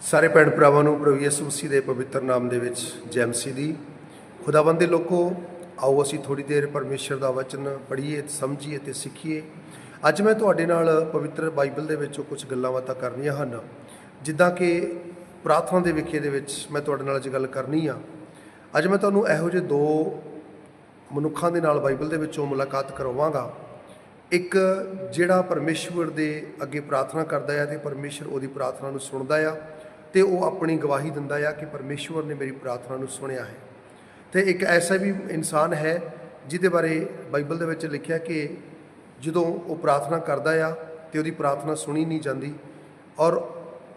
ਸਾਰੇ ਭੈਣ ਭਰਾਵਾਂ ਨੂੰ ਪ੍ਰਭੂ ਯਿਸੂ ਮਸੀਹ ਦੇ ਪਵਿੱਤਰ ਨਾਮ ਦੇ ਵਿੱਚ ਜੈ ਮਸੀਹ ਦੀ। ਖੁਦਾਵੰਦ ਦੇ ਲੋਕੋ, ਆਓ ਅਸੀਂ ਥੋੜੀ ਦੇਰ ਪਰਮੇਸ਼ਰ ਦਾ ਵਚਨ ਪੜ੍ਹੀਏ, ਸਮਝੀਏ ਤੇ ਸਿੱਖੀਏ। ਅੱਜ ਮੈਂ ਤੁਹਾਡੇ ਨਾਲ ਪਵਿੱਤਰ ਬਾਈਬਲ ਦੇ ਵਿੱਚੋਂ ਕੁਝ ਗੱਲਾਂ ਬਾਤਾਂ ਕਰਨੀਆਂ ਹਨ। ਜਿੱਦਾਂ ਕਿ ਪ੍ਰਾਰਥਨਾ ਦੇ ਵਿਖੇ ਦੇ ਵਿੱਚ ਮੈਂ ਤੁਹਾਡੇ ਨਾਲ ਅੱਜ ਗੱਲ ਕਰਨੀ ਆ। ਅੱਜ ਮੈਂ ਤੁਹਾਨੂੰ ਇਹੋ ਜਿਹੇ ਦੋ ਮਨੁੱਖਾਂ ਦੇ ਨਾਲ ਬਾਈਬਲ ਦੇ ਵਿੱਚੋਂ ਮੁਲਾਕਾਤ ਕਰਵਾਵਾਂਗਾ। ਇੱਕ ਜਿਹੜਾ ਪਰਮੇਸ਼ਵਰ ਦੇ ਅੱਗੇ ਪ੍ਰਾਰਥਨਾ ਕਰਦਾ ਹੈ ਤੇ ਪਰਮੇਸ਼ਵਰ ਉਹਦੀ ਪ੍ਰਾਰਥਨਾ ਨੂੰ ਸੁਣਦਾ ਆ। ਤੇ ਉਹ ਆਪਣੀ ਗਵਾਹੀ ਦਿੰਦਾ ਆ ਕਿ ਪਰਮੇਸ਼ਵਰ ਨੇ ਮੇਰੀ ਪ੍ਰਾਰਥਨਾ ਨੂੰ ਸੁਣਿਆ ਹੈ। ਤੇ ਇੱਕ ਐਸਾ ਵੀ ਇਨਸਾਨ ਹੈ ਜਿਹਦੇ ਬਾਰੇ ਬਾਈਬਲ ਦੇ ਵਿੱਚ ਲਿਖਿਆ ਕਿ ਜਦੋਂ ਉਹ ਪ੍ਰਾਰਥਨਾ ਕਰਦਾ ਆ ਤੇ ਉਹਦੀ ਪ੍ਰਾਰਥਨਾ ਸੁਣੀ ਨਹੀਂ ਜਾਂਦੀ ਔਰ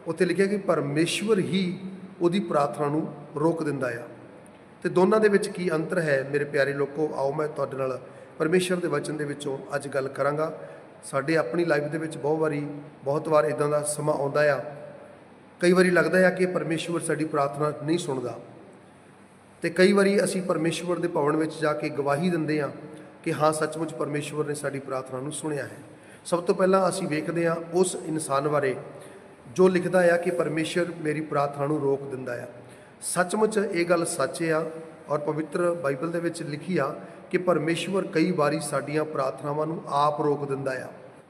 ਉੱਥੇ ਲਿਖਿਆ ਕਿ ਪਰਮੇਸ਼ਵਰ ਹੀ ਉਹਦੀ ਪ੍ਰਾਰਥਨਾ ਨੂੰ ਰੋਕ ਦਿੰਦਾ ਆ। ਤੇ ਦੋਨਾਂ ਦੇ ਵਿੱਚ ਕੀ ਅੰਤਰ ਹੈ ਮੇਰੇ ਪਿਆਰੇ ਲੋਕੋ, ਆਓ ਮੈਂ ਤੁਹਾਡੇ ਨਾਲ ਪਰਮੇਸ਼ਰ ਦੇ ਵਚਨ ਦੇ ਵਿੱਚੋਂ ਅੱਜ ਗੱਲ ਕਰਾਂਗਾ। ਸਾਡੇ ਆਪਣੀ ਲਾਈਫ ਦੇ ਵਿੱਚ ਬਹੁਤ ਵਾਰੀ, ਬਹੁਤ ਵਾਰ ਇਦਾਂ ਦਾ ਸਮਾਂ ਆਉਂਦਾ ਆ ਕਈ ਵਾਰੀ ਲੱਗਦਾ ਆ ਕਿ ਪਰਮੇਸ਼ਵਰ ਸਾਡੀ ਪ੍ਰਾਰਥਨਾ ਨਹੀਂ ਸੁਣਦਾ। ਤੇ ਕਈ ਵਾਰੀ ਅਸੀਂ ਪਰਮੇਸ਼ਵਰ ਦੇ ਭਵਨ ਵਿੱਚ ਜਾ ਕੇ ਗਵਾਹੀ ਦਿੰਦੇ ਹਾਂ ਕਿ ਹਾਂ, ਸੱਚਮੁੱਚ ਪਰਮੇਸ਼ਵਰ ਨੇ ਸਾਡੀ ਪ੍ਰਾਰਥਨਾ ਨੂੰ ਸੁਣਿਆ ਹੈ। ਸਭ ਤੋਂ ਪਹਿਲਾਂ ਅਸੀਂ ਵੇਖਦੇ ਹਾਂ ਉਸ ਇਨਸਾਨ ਬਾਰੇ ਜੋ ਲਿਖਦਾ ਆ ਕਿ ਪਰਮੇਸ਼ਰ ਮੇਰੀ ਪ੍ਰਾਰਥਨਾ ਨੂੰ ਰੋਕ ਦਿੰਦਾ ਆ। ਸੱਚਮੁੱਚ ਇਹ ਗੱਲ ਸੱਚ ਆ ਔਰ ਪਵਿੱਤਰ ਬਾਈਬਲ ਦੇ ਵਿੱਚ ਲਿਖੀ ਆ ਕਿ ਪਰਮੇਸ਼ਵਰ ਕਈ ਵਾਰੀ ਸਾਡੀਆਂ ਪ੍ਰਾਰਥਨਾਵਾਂ ਨੂੰ ਆਪ ਰੋਕ ਦਿੰਦਾ ਆ।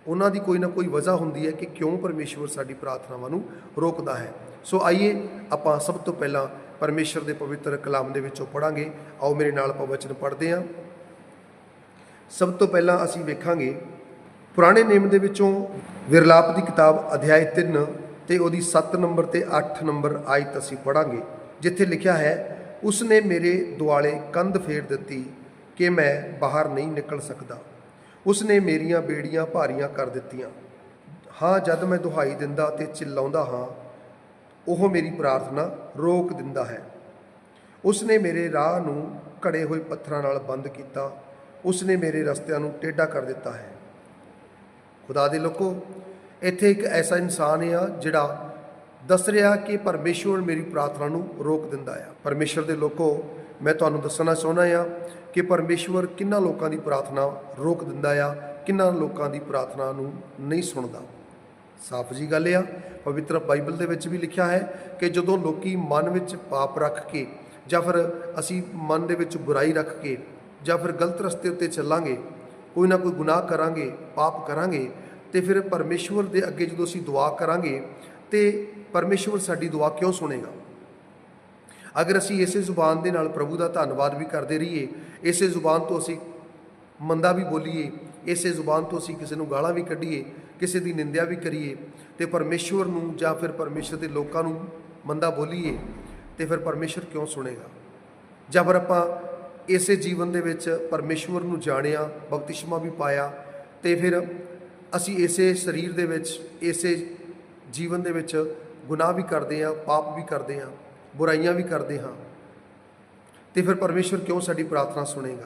ਉਹਨਾਂ ਦੀ ਕੋਈ ਨਾ ਕੋਈ ਵਜ੍ਹਾ ਹੁੰਦੀ ਹੈ ਕਿ ਕਿਉਂ ਪਰਮੇਸ਼ਵਰ ਸਾਡੀ ਪ੍ਰਾਰਥਨਾਵਾਂ ਨੂੰ ਰੋਕਦਾ ਹੈ। ਸੋ ਆਈਏ, ਆਪਾਂ ਸਭ ਤੋਂ ਪਹਿਲਾਂ ਪਰਮੇਸ਼ਰ ਦੇ ਪਵਿੱਤਰ ਕਲਾਮ ਦੇ ਵਿੱਚੋਂ ਪੜਾਂਗੇ ਆਓ, ਮੇਰੇ ਨਾਲ ਆਪਾਂ ਵਚਨ ਪੜ੍ਹਦੇ ਹਾਂ। ਸਭ ਤੋਂ ਪਹਿਲਾਂ ਅਸੀਂ ਵੇਖਾਂਗੇ, ਪੁਰਾਣੇ ਨਿਯਮ ਦੇ ਵਿੱਚੋਂ ਵਿਰਲਾਪ ਦੀ ਕਿਤਾਬ ਅਧਿਆਇ 3 ਤੇ ਉਹਦੀ 7 ਨੰਬਰ ਤੇ 8 ਨੰਬਰ ਆਇਤ ਅਸੀਂ ਪੜਾਂਗੇ ਜਿੱਥੇ ਲਿਖਿਆ ਹੈ, ਉਸਨੇ ਮੇਰੇ ਦੁਆਲੇ ਕੰਧ ਫੇਰ ਦਿੱਤੀ ਕਿ ਮੈਂ ਬਾਹਰ ਨਹੀਂ ਨਿਕਲ ਸਕਦਾ। ਉਸਨੇ ਮੇਰੀਆਂ ਬੇੜੀਆਂ ਭਾਰੀਆਂ ਕਰ ਦਿੱਤੀਆਂ। ਹਾਂ, ਜਦ ਮੈਂ ਦੁਹਾਈ ਦਿੰਦਾ ਤੇ ਚਿੱਲਾਉਂਦਾ ਹਾਂ, ਉਹ ਮੇਰੀ ਪ੍ਰਾਰਥਨਾ ਰੋਕ ਦਿੰਦਾ ਹੈ। ਉਸਨੇ ਮੇਰੇ ਰਾਹ ਨੂੰ ਘੜੇ ਹੋਏ ਪੱਥਰਾਂ ਨਾਲ ਬੰਦ ਕੀਤਾ। ਉਸਨੇ ਮੇਰੇ ਰਸਤਿਆਂ ਨੂੰ ਟੇਢਾ ਕਰ ਦਿੱਤਾ ਹੈ। ਖੁਦਾ ਦੇ ਲੋਕੋ, ਇੱਥੇ ਇੱਕ ਐਸਾ ਇਨਸਾਨ ਆ ਜਿਹੜਾ ਦੱਸ ਰਿਹਾ ਕਿ ਪਰਮੇਸ਼ਵਰ ਮੇਰੀ ਪ੍ਰਾਰਥਨਾ ਨੂੰ ਰੋਕ ਦਿੰਦਾ ਆ। ਪਰਮੇਸ਼ਵਰ ਦੇ ਲੋਕੋ ਮੈਂ ਤੁਹਾਨੂੰ ਦੱਸਣਾ ਚਾਹੁੰਦਾ ਆ ਕਿ ਪਰਮੇਸ਼ਵਰ ਕਿੰਨਾ ਲੋਕਾਂ ਦੀ ਪ੍ਰਾਰਥਨਾ ਰੋਕ ਦਿੰਦਾ ਆ, ਕਿੰਨਾ ਲੋਕਾਂ ਦੀ ਪ੍ਰਾਰਥਨਾ ਨੂੰ ਨਹੀਂ ਸੁਣਦਾ। ਸਾਫ਼ ਜੀ ਗੱਲ ਆ, ਪਵਿੱਤਰ ਬਾਈਬਲ ਦੇ ਵਿੱਚ ਵੀ ਲਿਖਿਆ ਹੈ ਕਿ ਜਦੋਂ ਲੋਕੀ ਮਨ ਵਿੱਚ ਪਾਪ ਰੱਖ ਕੇ ਜਾਂ ਫਿਰ ਅਸੀਂ ਮਨ ਦੇ ਵਿੱਚ ਬੁਰਾਈ ਰੱਖ ਕੇ ਜਾਂ ਫਿਰ ਗਲਤ ਰਸਤੇ ਉੱਤੇ ਚੱਲਾਂਗੇ, ਕੋਈ ਨਾ ਕੋਈ ਗੁਨਾਹ ਕਰਾਂਗੇ, ਪਾਪ ਕਰਾਂਗੇ, ਤੇ ਫਿਰ ਪਰਮੇਸ਼ਵਰ ਦੇ ਅੱਗੇ ਜਦੋਂ ਅਸੀਂ ਦੁਆ ਕਰਾਂਗੇ, ਤੇ ਪਰਮੇਸ਼ਵਰ ਸਾਡੀ ਦੁਆ ਕਿਉਂ ਸੁਣੇਗਾ? ਅਗਰ ਅਸੀਂ ਇਸੇ ਜ਼ੁਬਾਨ ਦੇ ਨਾਲ ਪ੍ਰਭੂ ਦਾ ਧੰਨਵਾਦ ਵੀ ਕਰਦੇ ਰਹੀਏ, ਇਸੇ ਜ਼ੁਬਾਨ ਤੋਂ ਅਸੀਂ ਮੰਦਾ ਵੀ ਬੋਲੀਏ, ਇਸੇ ਜ਼ੁਬਾਨ ਤੋਂ ਅਸੀਂ ਕਿਸੇ ਨੂੰ ਗਾਲਾਂ ਵੀ ਕੱਢੀਏ, ਕਿਸੇ ਦੀ ਨਿੰਦਿਆ ਵੀ ਕਰੀਏ, ਤੇ ਪਰਮੇਸ਼ਵਰ ਨੂੰ ਜਾਂ ਫਿਰ ਪਰਮੇਸ਼ਰ ਦੇ ਲੋਕਾਂ ਨੂੰ ਮੰਦਾ ਬੋਲੀਏ, ਤੇ ਫਿਰ ਪਰਮੇਸ਼ਰ ਕਿਉਂ ਸੁਣੇਗਾ? ਜਾਂ ਫਿਰ ਆਪਾਂ ਇਸੇ ਜੀਵਨ ਦੇ ਵਿੱਚ ਪਰਮੇਸ਼ਵਰ ਨੂੰ ਜਾਣਿਆ, ਬਪਤਿਸਮਾ ਵੀ ਪਾਇਆ, ਤੇ ਫਿਰ ਅਸੀਂ ਇਸੇ ਸਰੀਰ ਦੇ ਵਿੱਚ, ਇਸੇ ਜੀਵਨ ਦੇ ਵਿੱਚ ਗੁਨਾਹ ਵੀ ਕਰਦੇ ਹਾਂ, ਪਾਪ ਵੀ ਕਰਦੇ ਹਾਂ ਬੁਰਾਈਆਂ ਵੀ ਕਰਦੇ ਹਾਂ। ਤੇ ਫਿਰ ਪਰਮੇਸ਼ਵਰ ਕਿਉਂ ਸਾਡੀ ਪ੍ਰਾਰਥਨਾ ਸੁਣੇਗਾ?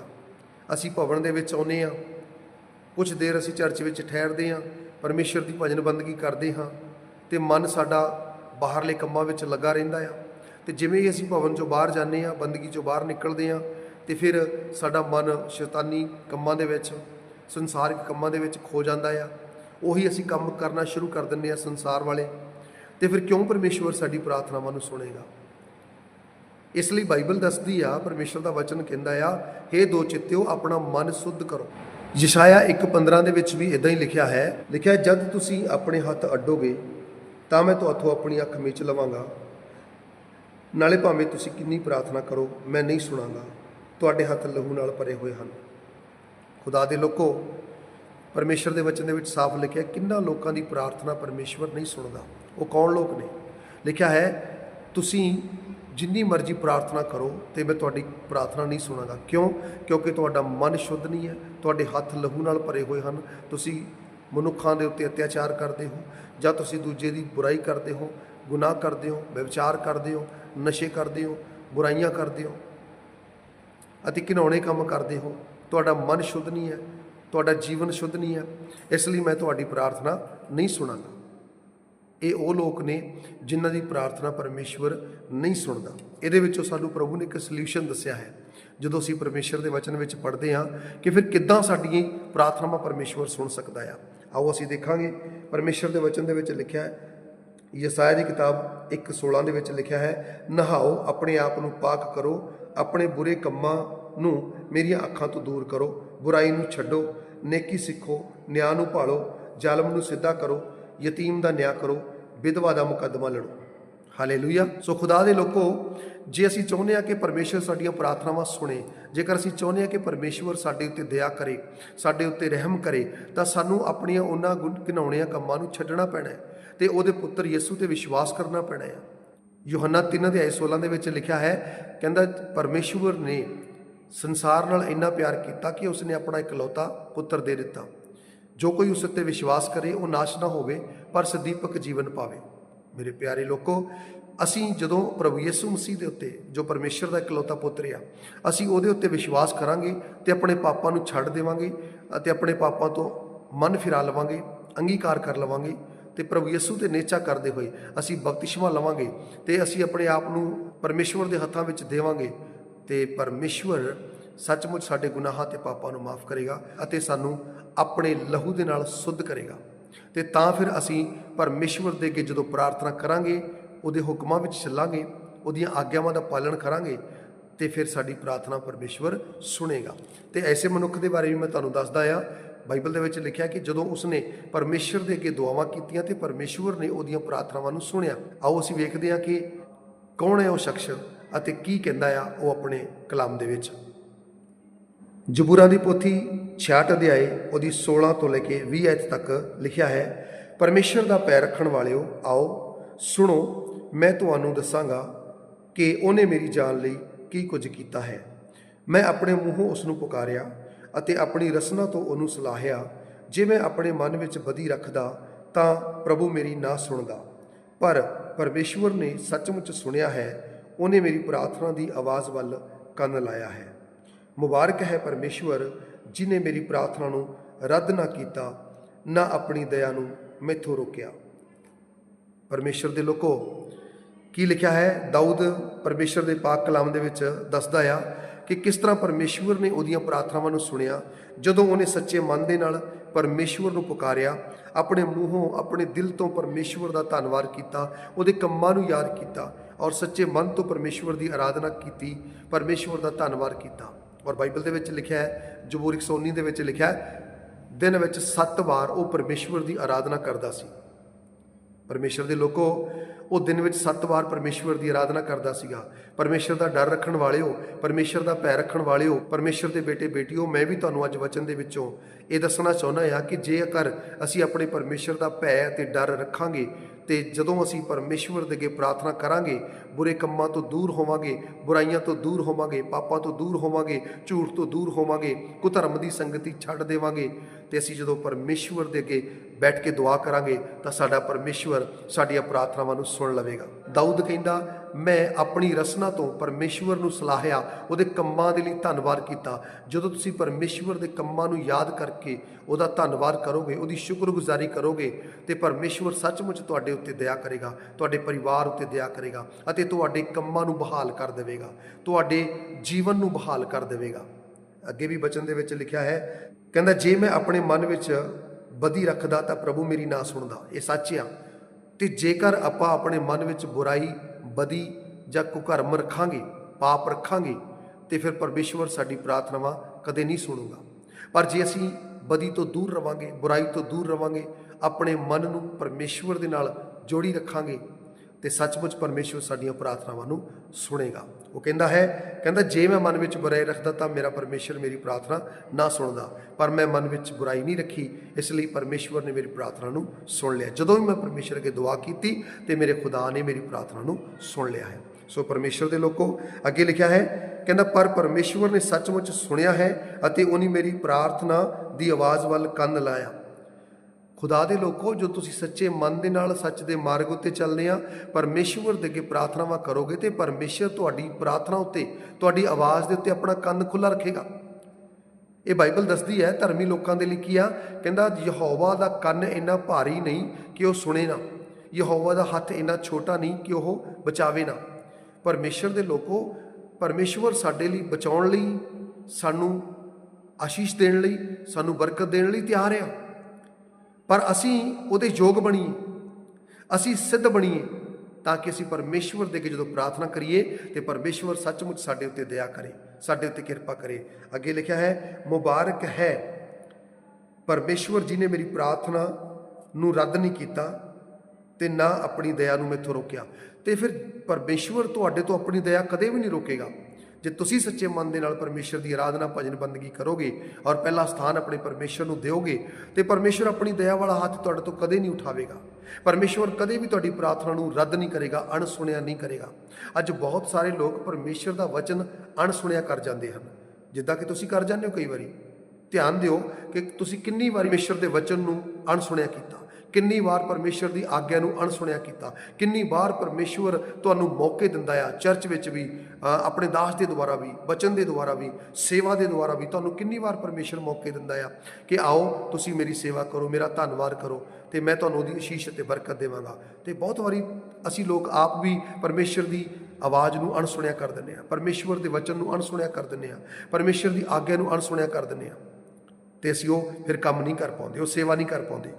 ਅਸੀਂ ਭਵਨ ਦੇ ਵਿੱਚ ਆਉਨੇ ਆ ਕੁਝ ਦੇਰ ਅਸੀਂ ਚਰਚ ਵਿੱਚ ਠਹਿਰਦੇ ਹਾਂ। ਪਰਮੇਸ਼ਵਰ ਦੀ ਭਜਨ ਬੰਦਗੀ ਕਰਦੇ ਹਾਂ। ਤੇ ਮਨ ਸਾਡਾ ਬਾਹਰਲੇ ਕੰਮਾਂ ਵਿੱਚ ਲੱਗਾ ਰਹਿੰਦਾ ਆ। ਤੇ ਜਿਵੇਂ ਹੀ ਅਸੀਂ ਭਵਨ ਚੋਂ ਬਾਹਰ ਜਾਂਦੇ ਹਾਂ, ਬੰਦਗੀ ਚੋਂ ਬਾਹਰ ਨਿਕਲਦੇ ਹਾਂ, ਤੇ ਫਿਰ ਸਾਡਾ ਮਨ ਸ਼ੈਤਾਨੀ ਕੰਮਾਂ ਦੇ ਵਿੱਚ, ਸੰਸਾਰਿਕ ਕੰਮਾਂ ਦੇ ਵਿੱਚ ਖੋ ਜਾਂਦਾ ਆ। ਉਹੀ ਅਸੀਂ ਕੰਮ ਕਰਨਾ ਸ਼ੁਰੂ ਕਰ ਦਿੰਦੇ ਆ ਸੰਸਾਰ ਵਾਲੇ। ਤੇ ਫਿਰ ਕਿਉਂ ਪਰਮੇਸ਼ਵਰ ਸਾਡੀ ਪ੍ਰਾਰਥਨਾਵਾਂ ਨੂੰ ਸੁਣੇਗਾ? ਇਸ ਲਈ ਬਾਈਬਲ ਦੱਸਦੀ ਆ, ਪਰਮੇਸ਼ਰ ਦਾ ਵਚਨ ਕਹਿੰਦਾ ਆ, ਹੇ ਦੋ ਚਿੱਤਿਓ, ਆਪਣਾ ਮਨ ਸੁੱਧ ਕਰੋ। ਯਸ਼ਾਇਆ 1:15 ਦੇ ਵਿੱਚ ਵੀ ਇਦਾਂ ਹੀ ਲਿਖਿਆ ਹੈ, ਲਿਖਿਆ, ਜਦ ਤੁਸੀਂ ਆਪਣੇ ਹੱਥ ਅੱਡੋਗੇ, ਤਾਂ ਮੈਂ ਤੁਹਾਥੋਂ ਆਪਣੀ ਅੱਖ ਮੀਚ ਲਵਾਂਗਾ। ਨਾਲੇ ਭਾਵੇਂ ਤੁਸੀਂ ਕਿੰਨੀ ਪ੍ਰਾਰਥਨਾ ਕਰੋ, ਮੈਂ ਨਹੀਂ ਸੁਣਾਂਗਾ। ਤੁਹਾਡੇ ਹੱਥ ਲਹੂ ਨਾਲ ਭਰੇ ਹੋਏ ਹਨ। ਖੁਦਾ ਦੇ ਲੋਕੋ, ਪਰਮੇਸ਼ਰ ਦੇ ਵਚਨ ਦੇ ਵਿੱਚ ਸਾਫ਼ ਲਿਖਿਆ, ਕਿੰਨਾ ਲੋਕਾਂ ਦੀ ਪ੍ਰਾਰਥਨਾ ਪਰਮੇਸ਼ਵਰ ਨਹੀਂ ਸੁਣਦਾ। ਉਹ ਕੌਣ ਲੋਕ ਨੇ? ਲਿਖਿਆ ਹੈ, ਤੁਸੀਂ ਜਿੰਨੀ ਮਰਜ਼ੀ ਪ੍ਰਾਰਥਨਾ ਕਰੋ ਤੇ ਮੈਂ ਤੁਹਾਡੀ ਪ੍ਰਾਰਥਨਾ ਨਹੀਂ ਸੁਣਾਂਗਾ। ਕਿਉਂ? ਕਿਉਂਕਿ ਤੁਹਾਡਾ ਮਨ ਸ਼ੁੱਧ ਨਹੀਂ ਹੈ, ਤੁਹਾਡੇ ਹੱਥ ਲਹੂ ਨਾਲ ਭਰੇ ਹੋਏ ਹਨ। ਤੁਸੀਂ ਮਨੁੱਖਾਂ ਦੇ ਉੱਤੇ ਅਤਿਆਚਾਰ ਕਰਦੇ ਹੋ ਜਾਂ ਤੁਸੀਂ ਦੂਜੇ ਦੀ ਬੁਰਾਈ ਕਰਦੇ ਹੋ, ਗੁਨਾਹ ਕਰਦੇ ਹੋ ਵਿਚਾਰ ਕਰਦੇ ਹੋ, ਨਸ਼ੇ ਕਰਦੇ ਹੋ, ਬੁਰਾਈਆਂ ਕਰਦੇ ਹੋ, ਅਤੇ ਘਿਨਾਉਣੇ ਕੰਮ ਕਰਦੇ ਹੋ। ਤੁਹਾਡਾ ਮਨ ਸ਼ੁੱਧ ਨਹੀਂ ਹੈ, ਤੁਹਾਡਾ ਜੀਵਨ ਸ਼ੁੱਧ ਨਹੀਂ ਹੈ, ਇਸ ਲਈ ਮੈਂ ਤੁਹਾਡੀ ਪ੍ਰਾਰਥਨਾ ਨਹੀਂ ਸੁਣਾਂਗਾ। ਇਹ ਉਹ ਲੋਕ ਨੇ ਜਿਨ੍ਹਾਂ ਦੀ ਪ੍ਰਾਰਥਨਾ ਪਰਮੇਸ਼ਵਰ ਨਹੀਂ ਸੁਣਦਾ। ਇਹਦੇ ਵਿੱਚੋਂ ਸਾਨੂੰ ਪ੍ਰਭੂ ਨੇ ਇੱਕ ਸੋਲੂਸ਼ਨ ਦੱਸਿਆ ਹੈ। ਜਦੋਂ ਅਸੀਂ ਪਰਮੇਸ਼ਰ ਦੇ ਵਚਨ ਵਿੱਚ ਪੜ੍ਹਦੇ ਹਾਂ ਕਿ ਫਿਰ ਕਿੱਦਾਂ ਸਾਡੀਆਂ ਪ੍ਰਾਰਥਨਾਵਾਂ ਪਰਮੇਸ਼ਵਰ ਸੁਣ ਸਕਦਾ ਆ। ਆਓ ਅਸੀਂ ਦੇਖਾਂਗੇ ਪਰਮੇਸ਼ਰ ਦੇ ਵਚਨ ਦੇ ਵਿੱਚ ਲਿਖਿਆ ਹੈ, ਯਸਾਇਆ ਦੀ ਕਿਤਾਬ 1:16 ਦੇ ਵਿੱਚ ਲਿਖਿਆ ਹੈ, ਨਹਾਓ, ਆਪਣੇ ਆਪ ਨੂੰ ਪਾਕ ਕਰੋ, ਆਪਣੇ ਬੁਰੇ ਕੰਮਾਂ ਨੂੰ ਮੇਰੀਆਂ ਅੱਖਾਂ ਤੋਂ ਦੂਰ ਕਰੋ, ਬੁਰਾਈ ਨੂੰ ਛੱਡੋ, ਨੇਕੀ ਸਿੱਖੋ, ਨਿਆਂ ਨੂੰ ਭਾਲੋ, ਜ਼ਾਲਮ ਨੂੰ ਸਿੱਧਾ ਕਰੋ ਯਤੀਮ ਦਾ ਨਿਆਂ ਕਰੋ, ਵਿਧਵਾ ਦਾ ਮੁਕੱਦਮਾ ਲੜੋ। ਹਾਲੇਲੂਇਆ ਸੋ ਖੁਦਾ ਦੇ ਲੋਕੋ, ਜੇ ਅਸੀਂ ਚਾਹੁੰਦੇ ਹਾਂ ਕਿ ਪਰਮੇਸ਼ਰ ਸਾਡੀਆਂ ਪ੍ਰਾਰਥਨਾਵਾਂ ਸੁਣੇ, ਜੇਕਰ ਅਸੀਂ ਚਾਹੁੰਦੇ ਹਾਂ ਕਿ ਪਰਮੇਸ਼ਵਰ ਸਾਡੇ ਉੱਤੇ ਦਇਆ ਕਰੇ, ਸਾਡੇ ਉੱਤੇ ਰਹਿਮ ਕਰੇ, ਤਾਂ ਸਾਨੂੰ ਆਪਣੀਆਂ ਉਹਨਾਂ ਗੁਣ ਘਿਨਾਉਣੀਆਂ ਕੰਮਾਂ ਨੂੰ ਛੱਡਣਾ ਪੈਣਾ ਹੈ ਤੇ ਉਹਦੇ ਪੁੱਤਰ ਯਿਸੂ ਤੇ ਵਿਸ਼ਵਾਸ ਕਰਨਾ ਪੈਣਾ ਹੈ। ਯੋਹੰਨਾ 3 ਅਧਿਆਇ 16 ਦੇ ਵਿੱਚ ਲਿਖਿਆ ਹੈ, ਕਹਿੰਦਾ ਪਰਮੇਸ਼ਵਰ ਨੇ ਸੰਸਾਰ ਨਾਲ ਇੰਨਾ ਪਿਆਰ ਕੀਤਾ ਕਿ ਉਸਨੇ ਆਪਣਾ ਇਕਲੌਤਾ ਪੁੱਤਰ ਦੇ ਦਿੱਤਾ। ਜੋ ਕੋਈ ਉਸ ਉੱਤੇ ਵਿਸ਼ਵਾਸ ਕਰੇ, ਉਹ ਨਾਸ਼ ਨਾ ਹੋਵੇ, ਪਰ ਸਦੀਪਕ ਜੀਵਨ ਪਾਵੇ। ਮੇਰੇ ਪਿਆਰੇ ਲੋਕੋ, ਅਸੀਂ ਜਦੋਂ ਪ੍ਰਭੂ ਯਿਸੂ ਮਸੀਹ ਦੇ ਉੱਤੇ, ਜੋ ਪਰਮੇਸ਼ਰ ਦਾ ਇਕਲੌਤਾ ਪੁੱਤਰ ਆ, ਅਸੀਂ ਉਹਦੇ ਉੱਤੇ ਵਿਸ਼ਵਾਸ ਕਰਾਂਗੇ ਤੇ ਆਪਣੇ ਪਾਪਾਂ ਨੂੰ ਛੱਡ ਦੇਵਾਂਗੇ ਅਤੇ ਆਪਣੇ ਪਾਪਾਂ ਤੋਂ ਮਨ ਫਿਰਾ ਲਵਾਂਗੇ, ਅੰਗੀਕਾਰ ਕਰ ਲਵਾਂਗੇ ਤੇ ਪ੍ਰਭੂ ਯਿਸੂ ਤੇ ਨੇਚਾ ਕਰਦੇ ਹੋਏ ਅਸੀਂ ਬਪਤਿਸਮਾ ਲਵਾਂਗੇ ਤੇ ਅਸੀਂ ਆਪਣੇ ਆਪ ਨੂੰ ਪਰਮੇਸ਼ਵਰ ਦੇ ਹੱਥਾਂ ਵਿੱਚ ਦੇਵਾਂਗੇ ਤੇ ਪਰਮੇਸ਼ਵਰ ਸੱਚਮੁੱਚ ਸਾਡੇ ਗੁਨਾਹਾਂ ਤੇ ਪਾਪਾਂ ਨੂੰ ਮਾਫ ਕਰੇਗਾ ਅਤੇ ਸਾਨੂੰ ਆਪਣੇ ਲਹੂ ਦੇ ਨਾਲ ਸੁੱਧ ਕਰੇਗਾ। ਤੇ ਤਾਂ ਫਿਰ ਅਸੀਂ ਪਰਮੇਸ਼ਵਰ ਦੇ ਅੱਗੇ ਜਦੋਂ ਪ੍ਰਾਰਥਨਾ ਕਰਾਂਗੇ, ਉਹਦੇ ਹੁਕਮਾਂ ਵਿੱਚ ਚੱਲਾਂਗੇ, ਉਹਦੀਆਂ ਆਗਿਆਵਾਂ ਦਾ ਪਾਲਣ ਕਰਾਂਗੇ, ਤੇ ਫਿਰ ਸਾਡੀ ਪ੍ਰਾਰਥਨਾ ਪਰਮੇਸ਼ਵਰ ਸੁਣੇਗਾ। ਤੇ ਐਸੇ ਮਨੁੱਖ ਦੇ ਬਾਰੇ ਵੀ ਮੈਂ ਤੁਹਾਨੂੰ ਦੱਸਦਾ ਆ, ਬਾਈਬਲ ਦੇ ਵਿੱਚ ਲਿਖਿਆ ਕਿ ਜਦੋਂ ਉਸਨੇ ਪਰਮੇਸ਼ਵਰ ਦੇ ਅੱਗੇ ਦੁਆਵਾਂ ਕੀਤੀਆਂ ਤੇ ਪਰਮੇਸ਼ਵਰ ਨੇ ਉਹਦੀਆਂ ਪ੍ਰਾਰਥਨਾਵਾਂ ਨੂੰ ਸੁਣਿਆ, ਆਓ ਅਸੀਂ ਵੇਖਦੇ ਹਾਂ ਕਿ ਕੌਣ ਹੈ ਉਹ ਸ਼ਖਸ ਅਤੇ ਕੀ ਕਹਿੰਦਾ ਆ ਉਹ ਆਪਣੇ ਕਲਾਮ ਦੇ ਵਿੱਚ। ਜ਼ਬੂਰਾਂ ਦੀ ਪੋਥੀ 66 ਅਧਿਆਏ ਉਹਦੀ 16 ਤੋਂ ਲੈ ਕੇ 20 ਐਤ ਤੱਕ ਲਿਖਿਆ ਹੈ, ਪਰਮੇਸ਼ਰ ਦਾ ਪੈਰ ਰੱਖਣ ਵਾਲਿਓ, ਆਓ, ਸੁਣੋ, ਮੈਂ ਤੁਹਾਨੂੰ ਦੱਸਾਂਗਾ ਕਿ ਉਹਨੇ ਮੇਰੀ ਜਾਨ ਲਈ ਕੀ ਕੁਝ ਕੀਤਾ ਹੈ। ਮੈਂ ਆਪਣੇ ਮੂੰਹੋਂ ਉਸ ਨੂੰ ਪੁਕਾਰਿਆ ਅਤੇ ਆਪਣੀ ਰਸਨਾ ਤੋਂ ਉਹਨੂੰ ਸਲਾਹਿਆ, ਜੇ ਮੈਂ ਆਪਣੇ ਮਨ ਵਿੱਚ ਬਦੀ ਰੱਖਦਾ ਤਾਂ ਪ੍ਰਭੂ ਮੇਰੀ ਨਾ ਸੁਣਦਾ। ਪਰ ਪਰਮੇਸ਼ਵਰ ਨੇ ਸੱਚਮੁੱਚ ਸੁਣਿਆ ਹੈ, ਉਹਨੇ ਮੇਰੀ ਪ੍ਰਾਰਥਨਾ ਦੀ ਆਵਾਜ਼ ਵੱਲ ਕੰਨ ਲਾਇਆ ਹੈ। ਮੁਬਾਰਕ ਹੈ ਪਰਮੇਸ਼ਵਰ ਜਿਨੇ ਮੇਰੀ ਪ੍ਰਾਰਥਨਾ ਨੂੰ ਰੱਦ ਨਾ ਕੀਤਾ, ਨਾ ਆਪਣੀ ਦਇਆ ਨੂੰ ਮੈਥੋਂ ਰੋਕਿਆ। ਪਰਮੇਸ਼ਰ ਦੇ ਲੋਕੋ, ਕੀ ਲਿਖਿਆ ਹੈ? ਦਾਊਦ ਪਰਮੇਸ਼ਰ ਦੇ ਪਾਕ ਕਲਾਮ ਦੇ ਵਿੱਚ ਦੱਸਦਾ ਆ ਕਿ ਕਿਸ ਤਰ੍ਹਾਂ ਪਰਮੇਸ਼ਵਰ ਨੇ ਉਹਦੀਆਂ ਪ੍ਰਾਰਥਨਾਵਾਂ ਨੂੰ ਸੁਣਿਆ, ਜਦੋਂ ਉਹਨੇ ਸੱਚੇ ਮਨ ਦੇ ਨਾਲ ਪਰਮੇਸ਼ਵਰ ਨੂੰ ਪੁਕਾਰਿਆ, ਆਪਣੇ ਮੂੰਹੋਂ, ਆਪਣੇ ਦਿਲ ਤੋਂ ਪਰਮੇਸ਼ਵਰ ਦਾ ਧੰਨਵਾਦ ਕੀਤਾ, ਉਹਦੇ ਕੰਮਾਂ ਨੂੰ ਯਾਦ ਕੀਤਾ ਔਰ ਸੱਚੇ ਮਨ ਤੋਂ ਪਰਮੇਸ਼ਵਰ ਦੀ ਆਰਾਧਨਾ ਕੀਤੀ, ਪਰਮੇਸ਼ਵਰ ਦਾ ਧੰਨਵਾਦ ਕੀਤਾ। ਔਰ ਬਾਈਬਲ ਦੇ ਵਿੱਚ ਲਿਖਿਆ ਹੈ, ਜ਼ਬੂਰ 119 ਦੇ ਵਿੱਚ ਲਿਖਿਆ ਹੈ, ਦਿਨ ਵਿੱਚ 7 ਵਾਰ ਉਹ ਪਰਮੇਸ਼ਵਰ ਦੀ ਆਰਾਧਨਾ ਕਰਦਾ ਸੀ। ਪਰਮੇਸ਼ਰ ਦੇ ਲੋਕੋ, ਉਹ ਦਿਨ ਵਿੱਚ 7 ਵਾਰ ਪਰਮੇਸ਼ਵਰ ਦੀ ਆਰਾਧਨਾ ਕਰਦਾ ਸੀਗਾ। ਪਰਮੇਸ਼ਰ ਦਾ ਡਰ ਰੱਖਣ ਵਾਲਿਓ ਪਰਮੇਸ਼ਰ ਦਾ ਭੈ ਰੱਖਣ ਵਾਲਿਓ ਪਰਮੇਸ਼ਰ ਦੇ ਬੇਟੇ, ਬੇਟੀਓ, ਮੈਂ ਵੀ ਤੁਹਾਨੂੰ ਅੱਜ ਵਚਨ ਦੇ ਵਿੱਚੋਂ ਇਹ ਦੱਸਣਾ ਚਾਹੁੰਦਾ ਹਾਂ ਕਿ ਜੇਕਰ ਅਸੀਂ ਆਪਣੇ ਪਰਮੇਸ਼ਰ ਦਾ ਭੈ ਅਤੇ ਡਰ ਰੱਖਾਂਗੇ ਤੇ ਜਦੋਂ ਅਸੀਂ ਪਰਮੇਸ਼ਵਰ ਦੇ ਅੱਗੇ ਪ੍ਰਾਰਥਨਾ ਕਰਾਂਗੇ, ਬੁਰੇ ਕੰਮਾਂ ਤੋਂ ਦੂਰ ਹੋਵਾਂਗੇ, ਬੁਰਾਈਆਂ ਤੋਂ ਦੂਰ ਹੋਵਾਂਗੇ, ਪਾਪਾਂ ਤੋਂ ਦੂਰ ਹੋਵਾਂਗੇ, ਝੂਠ ਤੋਂ ਦੂਰ ਹੋਵਾਂਗੇ, ਕੁਧਰਮ ਦੀ ਸੰਗਤੀ ਛੱਡ ਦੇਵਾਂਗੇ, ਤੇ ਅਸੀਂ ਜਦੋਂ ਪਰਮੇਸ਼ਵਰ ਦੇ ਅੱਗੇ ਬੈਠ ਕੇ ਦੁਆ ਕਰਾਂਗੇ, ਤਾਂ ਸਾਡਾ ਪਰਮੇਸ਼ਵਰ ਸਾਡੀਆਂ ਪ੍ਰਾਰਥਨਾਵਾਂ ਨੂੰ ਸੁਣ ਲਵੇਗਾ। ਦਾਊਦ ਕਹਿੰਦਾ ਮੈਂ ਆਪਣੀ ਰਸਨਾ ਤੋਂ ਪਰਮੇਸ਼ਵਰ ਨੂੰ ਸਲਾਹਿਆ, ਉਹਦੇ ਕੰਮਾਂ ਦੇ ਲਈ ਧੰਨਵਾਦ ਕੀਤਾ। ਜਦੋਂ ਤੁਸੀਂ ਪਰਮੇਸ਼ਵਰ ਦੇ ਕੰਮਾਂ ਨੂੰ ਯਾਦ ਕਰਕੇ ਉਹਦਾ ਧੰਨਵਾਦ ਕਰੋਗੇ, ਉਹਦੀ ਸ਼ੁਕਰਗੁਜ਼ਾਰੀ ਕਰੋਗੇ, ਤੇ ਪਰਮੇਸ਼ਵਰ ਸੱਚਮੁੱਚ ਤੁਹਾਡੇ ਉੱਤੇ ਦਇਆ ਕਰੇਗਾ, ਤੁਹਾਡੇ ਪਰਿਵਾਰ ਉੱਤੇ ਦਇਆ ਕਰੇਗਾ ਅਤੇ ਤੁਹਾਡੇ ਕੰਮਾਂ ਨੂੰ ਬਹਾਲ ਕਰ ਦੇਵੇਗਾ, ਤੁਹਾਡੇ ਜੀਵਨ ਨੂੰ ਬਹਾਲ ਕਰ ਦੇਵੇਗਾ। ਅੱਗੇ ਵੀ ਬਚਨ ਦੇ ਵਿੱਚ ਲਿਖਿਆ ਹੈ, ਕਹਿੰਦਾ, ਜੇ ਮੈਂ ਆਪਣੇ ਮਨ ਵਿੱਚ ਬਦੀ ਰੱਖਦਾ ਤਾਂ ਪ੍ਰਭੂ ਮੇਰੀ ਨਾ ਸੁਣਦਾ। ਇਹ ਸੱਚ ਆ। ਤੇ ਜੇਕਰ ਆਪਾਂ ਆਪਣੇ ਮਨ ਵਿੱਚ ਬੁਰਾਈ ਬਦੀ ਜਾਂ ਕੁਕਰਮ ਰੱਖਾਂਗੇ ਪਾਪ ਰੱਖਾਂਗੇ ਤੇ ਫਿਰ ਪਰਮੇਸ਼ਵਰ ਸਾਡੀ ਪ੍ਰਾਰਥਨਾਵਾਂ ਕਦੇ ਨਹੀਂ ਸੁਣੂਗਾ। ਪਰ ਜੇ ਅਸੀਂ ਬਦੀ ਤੋਂ ਦੂਰ ਰਵਾਂਗੇ, ਬੁਰਾਈ ਤੋਂ ਦੂਰ ਰਵਾਂਗੇ, ਆਪਣੇ ਮਨ ਨੂੰ ਪਰਮੇਸ਼ਵਰ ਦੇ ਨਾਲ ਜੋੜੀ ਰੱਖਾਂਗੇ ਤੇ ਸੱਚਮੁੱਚ ਪਰਮੇਸ਼ਵਰ ਸਾਡੀਆਂ ਪ੍ਰਾਰਥਨਾਵਾਂ ਨੂੰ ਸੁਣੇਗਾ। ਉਹ ਕਹਿੰਦਾ ਹੈ, ਕਹਿੰਦਾ, ਜੇ ਮੈਂ ਮਨ ਵਿੱਚ ਬੁਰਾਈ ਰੱਖਦਾ ਤਾਂ ਮੇਰਾ ਪਰਮੇਸ਼ਵਰ ਮੇਰੀ ਪ੍ਰਾਰਥਨਾ ਨਾ ਸੁਣਦਾ। ਪਰ ਮੈਂ ਮਨ ਵਿੱਚ ਬੁਰਾਈ ਨਹੀਂ ਰੱਖੀ, ਇਸ ਲਈ ਪਰਮੇਸ਼ਵਰ ਨੇ ਮੇਰੀ ਪ੍ਰਾਰਥਨਾ ਨੂੰ ਸੁਣ ਲਿਆ। ਜਦੋਂ ਵੀ ਮੈਂ ਪਰਮੇਸ਼ਵਰ ਅੱਗੇ ਦੁਆ ਕੀਤੀ ਤੇ ਮੇਰੇ ਖੁਦਾ ਨੇ ਮੇਰੀ ਪ੍ਰਾਰਥਨਾ ਨੂੰ ਸੁਣ ਲਿਆ ਹੈ। ਸੋ ਪਰਮੇਸ਼ਵਰ ਦੇ ਲੋਕੋ, ਅੱਗੇ ਲਿਖਿਆ ਹੈ, ਕਹਿੰਦਾ, ਪਰ ਪਰਮੇਸ਼ਵਰ ਨੇ ਸੱਚਮੁੱਚ ਸੁਣਿਆ ਹੈ ਅਤੇ ਉਹਨੇ ਮੇਰੀ ਪ੍ਰਾਰਥਨਾ ਦੀ ਆਵਾਜ਼ ਵੱਲ ਕੰਨ ਲਾਇਆ। ਖੁਦਾ ਦੇ ਲੋਕੋ, ਜੋ ਤੁਸੀਂ ਸੱਚੇ ਮਨ ਦੇ ਨਾਲ ਸੱਚ ਦੇ ਮਾਰਗ ਉੱਤੇ ਚੱਲਦੇ ਆ, ਪਰਮੇਸ਼ਵਰ ਦੇ ਅੱਗੇ ਪ੍ਰਾਰਥਨਾਵਾਂ ਕਰੋਗੇ ਤੇ ਪਰਮੇਸ਼ਵਰ ਤੁਹਾਡੀ ਪ੍ਰਾਰਥਨਾ ਉੱਤੇ, ਤੁਹਾਡੀ ਆਵਾਜ਼ ਦੇ ਉੱਤੇ ਆਪਣਾ ਕੰਨ ਖੁੱਲਾ ਰੱਖੇਗਾ। ਇਹ ਬਾਈਬਲ ਦੱਸਦੀ ਹੈ, ਧਰਮੀ ਲੋਕਾਂ ਦੇ ਲਈ ਕੀ ਆ? ਕਹਿੰਦਾ, ਯਹੋਵਾ ਦਾ ਕੰਨ ਇੰਨਾ ਭਾਰੀ ਨਹੀਂ ਕਿ ਉਹ ਸੁਣੇ ਨਾ। ਯਹੋਵਾ ਦਾ ਹੱਥ ਇੰਨਾ ਛੋਟਾ ਨਹੀਂ ਕਿ ਉਹ ਬਚਾਵੇ ਨਾ। ਪਰਮੇਸ਼ਰ ਦੇ ਲੋਕੋ, ਪਰਮੇਸ਼ਵਰ ਸਾਡੇ ਲਈ ਬਚਾਉਣ ਲਈ, ਸਾਨੂੰ ਆਸ਼ੀਸ਼ ਦੇਣ ਲਈ, ਸਾਨੂੰ ਬਰਕਤ ਦੇਣ ਲਈ ਤਿਆਰ ਆ। ਪਰ ਅਸੀਂ ਉਹਦੇ ਯੋਗ ਬਣੀਏ, ਅਸੀਂ ਸਿੱਧ ਬਣੀਏ ਤਾਂ ਕਿ ਅਸੀਂ ਪਰਮੇਸ਼ਵਰ ਦੇ ਅੱਗੇ ਜਦੋਂ ਪ੍ਰਾਰਥਨਾ ਕਰੀਏ ਤੇ ਪਰਮੇਸ਼ਵਰ ਸੱਚਮੁੱਚ ਸਾਡੇ ਉੱਤੇ ਦਇਆ ਕਰੇ, ਸਾਡੇ ਉੱਤੇ ਕਿਰਪਾ ਕਰੇ। ਅੱਗੇ ਲਿਖਿਆ ਹੈ, ਮੁਬਾਰਕ ਹੈ। ਪਰਮੇਸ਼ਵਰ ਜੀ ਨੇ ਮੇਰੀ ਪ੍ਰਾਰਥਨਾ ਨੂੰ ਰੱਦ ਨਹੀਂ ਕੀਤਾ ਤੇ ਨਾ ਆਪਣੀ ਦਇਆ ਨੂੰ ਮੈਥੋਂ ਰੋਕਿਆ। ਤੇ ਫਿਰ ਪਰਮੇਸ਼ਵਰ ਤੁਹਾਡੇ ਤੋਂ ਆਪਣੀ ਦਇਆ ਕਦੇ ਵੀ ਨਹੀਂ ਰੋਕੇਗਾ। ਜੇ ਤੁਸੀਂ ਸੱਚੇ ਮਨ ਦੇ ਨਾਲ ਪਰਮੇਸ਼ਵਰ ਦੀ ਆਰਾਧਨਾ ਭਜਨ ਬੰਦਗੀ ਕਰੋਗੇ ਔਰ ਪਹਿਲਾ ਸਥਾਨ ਆਪਣੇ ਪਰਮੇਸ਼ਵਰ ਨੂੰ ਦਿਓਗੇ, ਤੇ ਪਰਮੇਸ਼ਵਰ ਆਪਣੀ ਦਇਆ ਵਾਲਾ ਹੱਥ ਤੁਹਾਡੇ ਤੋਂ ਕਦੇ ਨਹੀਂ ਉਠਾਵੇਗਾ। ਪਰਮੇਸ਼ਵਰ ਕਦੇ ਵੀ ਤੁਹਾਡੀ ਪ੍ਰਾਰਥਨਾ ਨੂੰ ਰੱਦ ਨਹੀਂ ਕਰੇਗਾ, ਅਣਸੁਣਿਆ ਨਹੀਂ ਕਰੇਗਾ। ਅੱਜ ਬਹੁਤ ਸਾਰੇ ਲੋਕ ਪਰਮੇਸ਼ਵਰ ਦਾ ਵਚਨ ਅਣਸੁਣਿਆ ਕਰ ਜਾਂਦੇ ਹਨ। ਜਿੱਦਾਂ ਕਿ ਤੁਸੀਂ ਕਰ ਜਾਂਦੇ ਹੋ ਕਈ ਵਾਰੀ। ਧਿਆਨ ਦਿਓ ਕਿ ਤੁਸੀਂ ਕਿੰਨੀ ਵਾਰੀ ਪਰਮੇਸ਼ਰ ਦੇ ਵਚਨ ਨੂੰ ਅਣਸੁਣਿਆ ਕੀਤਾ। ਕਿੰਨੀ ਵਾਰ ਪਰਮੇਸ਼ਰ ਦੀ ਆਗਿਆ ਨੂੰ ਅਣਸੁਣਿਆ ਕੀਤਾ, ਕਿੰਨੀ ਵਾਰ ਪਰਮੇਸ਼ਵਰ ਤੁਹਾਨੂੰ ਮੌਕੇ ਦਿੰਦਾ ਆ, ਚਰਚ ਵਿੱਚ ਵੀ ਆਪਣੇ ਦਾਸ ਦੇ ਦੁਆਰਾ ਵੀ ਵਚਨ ਦੇ ਦੁਆਰਾ ਵੀ, ਸੇਵਾ ਦੇ ਦੁਆਰਾ ਵੀ ਤੁਹਾਨੂੰ ਕਿੰਨੀ ਵਾਰ ਪਰਮੇਸ਼ਰ ਮੌਕੇ ਦਿੰਦਾ ਆ ਕਿ ਆਓ, ਤੁਸੀਂ ਮੇਰੀ ਸੇਵਾ ਕਰੋ, ਮੇਰਾ ਧੰਨਵਾਦ ਕਰੋ ਤੇ ਮੈਂ ਤੁਹਾਨੂੰ ਉਹਦੀ ਅਸ਼ੀਸ਼ 'ਤੇ ਬਰਕਤ ਦੇਵਾਂਗਾ। ਤੇ ਬਹੁਤ ਵਾਰੀ ਅਸੀਂ ਲੋਕ ਆਪ ਵੀ ਪਰਮੇਸ਼ਰ ਦੀ ਆਵਾਜ਼ ਨੂੰ ਅਣਸੁਣਿਆ ਕਰ ਦਿੰਦੇ ਆ, ਪਰਮੇਸ਼ਵਰ ਦੇ ਵਚਨ ਨੂੰ ਅਣਸੁਣਿਆ ਕਰ ਦਿੰਦੇ ਆ, ਪਰਮੇਸ਼ਰ ਦੀ ਆਗਿਆ ਨੂੰ ਅਣਸੁਣਿਆ ਕਰ ਦਿੰਦੇ ਆ। ਤੇ ਅਸੀਂ ਉਹ ਫਿਰ ਕੰਮ ਨਹੀਂ ਕਰ ਪਾਉਂਦੇ, ਉਹ ਸੇਵਾ ਨਹੀਂ ਕਰ ਪਾਉਂਦੇ।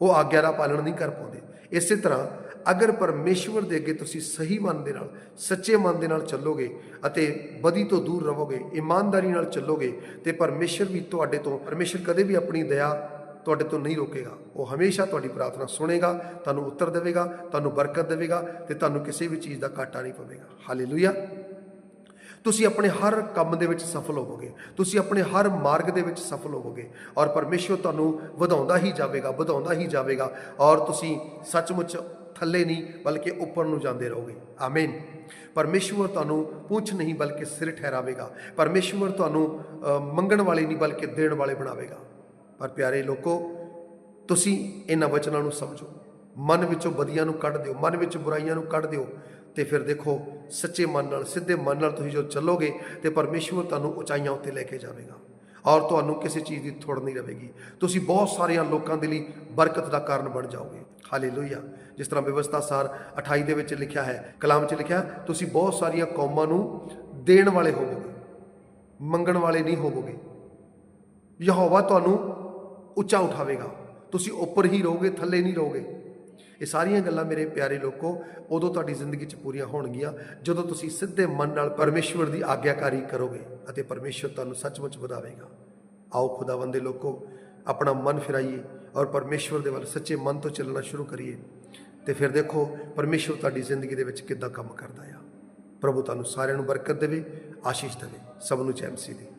ਉਹ ਆਗਿਆ ਦਾ ਪਾਲਣ ਨਹੀਂ ਕਰ ਪਾਉਂਦੇ। ਇਸੇ ਤਰ੍ਹਾਂ ਅਗਰ ਪਰਮੇਸ਼ਵਰ ਦੇ ਅੱਗੇ ਤੁਸੀਂ ਸਹੀ ਮਨ ਦੇ ਨਾਲ, ਸੱਚੇ ਮਨ ਦੇ ਨਾਲ ਚੱਲੋਗੇ ਅਤੇ ਬਦੀ ਤੋਂ ਦੂਰ ਰਹੋਗੇ, ਇਮਾਨਦਾਰੀ ਨਾਲ ਚੱਲੋਗੇ, ਤੇ ਪਰਮੇਸ਼ਰ ਵੀ ਤੁਹਾਡੇ ਤੋਂ ਪਰਮੇਸ਼ਰ ਕਦੇ ਵੀ ਆਪਣੀ ਦਇਆ ਤੁਹਾਡੇ ਤੋਂ ਨਹੀਂ ਰੋਕੇਗਾ। ਉਹ ਹਮੇਸ਼ਾ ਤੁਹਾਡੀ ਪ੍ਰਾਰਥਨਾ ਸੁਣੇਗਾ, ਤੁਹਾਨੂੰ ਉੱਤਰ ਦੇਵੇਗਾ, ਤੁਹਾਨੂੰ ਬਰਕਤ ਦੇਵੇਗਾ ਤੇ ਤੁਹਾਨੂੰ ਕਿਸੇ ਵੀ ਚੀਜ਼ ਦਾ ਘਾਟਾ ਨਹੀਂ ਪਵੇਗਾ। ਹਾਲੇਲੂਇਆ ਤੁਸੀਂ ਆਪਣੇ ਹਰ ਕੰਮ ਦੇ ਵਿੱਚ ਸਫਲ ਹੋਵੋਗੇ। ਤੁਸੀਂ ਆਪਣੇ ਹਰ ਮਾਰਗ ਦੇ ਵਿੱਚ ਸਫਲ ਹੋਵੋਗੇ। ਔਰ ਪਰਮੇਸ਼ਵਰ ਤੁਹਾਨੂੰ ਵਧਾਉਂਦਾ ਹੀ ਜਾਵੇਗਾ, ਵਧਾਉਂਦਾ ਹੀ ਜਾਵੇਗਾ। ਔਰ ਤੁਸੀਂ ਸੱਚਮੁੱਚ ਥੱਲੇ ਨਹੀਂ, ਬਲਕਿ ਉੱਪਰ ਨੂੰ ਜਾਂਦੇ ਰਹੋਗੇ। ਆਮੀਨ ਪਰਮੇਸ਼ਵਰ ਤੁਹਾਨੂੰ ਪੁੱਛ ਨਹੀਂ, ਬਲਕਿ ਸਿਰ ਠਹਿਰਾਵੇਗਾ। ਪਰਮੇਸ਼ਵਰ ਤੁਹਾਨੂੰ ਮੰਗਣ ਵਾਲੇ ਨਹੀਂ, ਬਲਕਿ ਦੇਣ ਵਾਲੇ ਬਣਾਵੇਗਾ। ਪਰ ਪਿਆਰੇ ਲੋਕੋ, ਤੁਸੀਂ ਇਹਨਾਂ ਵਚਨਾਂ ਨੂੰ ਸਮਝੋ। ਮਨ ਵਿੱਚੋਂ ਬਦੀਆਂ ਨੂੰ ਕੱਢ ਦਿਓ, ਮਨ ਵਿੱਚ ਬੁਰਾਈਆਂ ਨੂੰ ਕੱਢ ਦਿਓ। ਤੇ ਫਿਰ ਦੇਖੋ, ਸੱਚੇ ਮਨ ਨਾਲ, ਸਿੱਧੇ ਮਨ ਨਾਲ ਤੁਸੀਂ ਜੋ ਚੱਲੋਗੇ ਤੇ ਪਰਮੇਸ਼ਵਰ ਤੁਹਾਨੂੰ ਉਚਾਈਆਂ ਉੱਤੇ ਲੈ ਕੇ ਜਾਵੇਗਾ। ਔਰ ਤੁਹਾਨੂੰ ਕਿਸੇ ਚੀਜ਼ ਦੀ ਥੋੜ ਨਹੀਂ ਰਹੇਗੀ। ਤੁਸੀਂ ਬਹੁਤ ਸਾਰਿਆਂ ਲੋਕਾਂ ਦੇ ਲਈ ਬਰਕਤ ਦਾ ਕਾਰਨ ਬਣ ਜਾਓਗੇ। ਹਾਲੇਲੂਇਆ ਜਿਸ ਤਰ੍ਹਾਂ ਵਿਵਸਥਾ ਸਾਰ 28 ਦੇ ਵਿੱਚ ਲਿਖਿਆ ਹੈ, ਕਲਾਮ 'ਚ ਲਿਖਿਆ, ਤੁਸੀਂ ਬਹੁਤ ਸਾਰੀਆਂ ਕੌਮਾਂ ਨੂੰ ਦੇਣ ਵਾਲੇ ਹੋਵੋਗੇ। ਮੰਗਣ ਵਾਲੇ ਨਹੀਂ ਹੋਵੋਗੇ। ਯਹੋਵਾ ਤੁਹਾਨੂੰ ਉੱਚਾ ਉਠਾਵੇਗਾ। ਤੁਸੀਂ ਉੱਪਰ ਹੀ ਰਹੋਗੇ, ਥੱਲੇ ਨਹੀਂ ਰਹੋਗੇ। ਇਹ ਸਾਰੀਆਂ ਗੱਲਾਂ ਮੇਰੇ ਪਿਆਰੇ ਲੋਕੋ, ਉਦੋਂ ਤੁਹਾਡੀ ਜ਼ਿੰਦਗੀ 'ਚ ਪੂਰੀਆਂ ਹੋਣਗੀਆਂ, ਜਦੋਂ ਤੁਸੀਂ ਸਿੱਧੇ ਮਨ ਨਾਲ ਪਰਮੇਸ਼ਵਰ ਦੀ ਆਗਿਆਕਾਰੀ ਕਰੋਗੇ ਅਤੇ ਪਰਮੇਸ਼ਵਰ ਤੁਹਾਨੂੰ ਸੱਚਮੁੱਚ ਵਧਾਵੇਗਾ। ਆਓ ਖੁਦਾਵੰਦ ਦੇ ਲੋਕੋ, ਆਪਣਾ ਮਨ ਫਿਰਾਈਏ ਔਰ ਪਰਮੇਸ਼ਵਰ ਦੇ ਵੱਲ ਸੱਚੇ ਮਨ ਤੋਂ ਚੱਲਣਾ ਸ਼ੁਰੂ ਕਰੀਏ। ਤੇ ਫਿਰ ਦੇਖੋ, ਪਰਮੇਸ਼ਵਰ ਤੁਹਾਡੀ ਜ਼ਿੰਦਗੀ ਦੇ ਵਿੱਚ ਕਿੱਦਾਂ ਕੰਮ ਕਰਦਾ ਆ। ਪ੍ਰਭੂ ਤੁਹਾਨੂੰ ਸਾਰਿਆਂ ਨੂੰ ਬਰਕਤ ਦੇਵੇ, ਆਸ਼ੀਸ਼ ਦੇਵੇ। ਸਭ ਨੂੰ ਚੈਨ ਸੀ ਦੇ।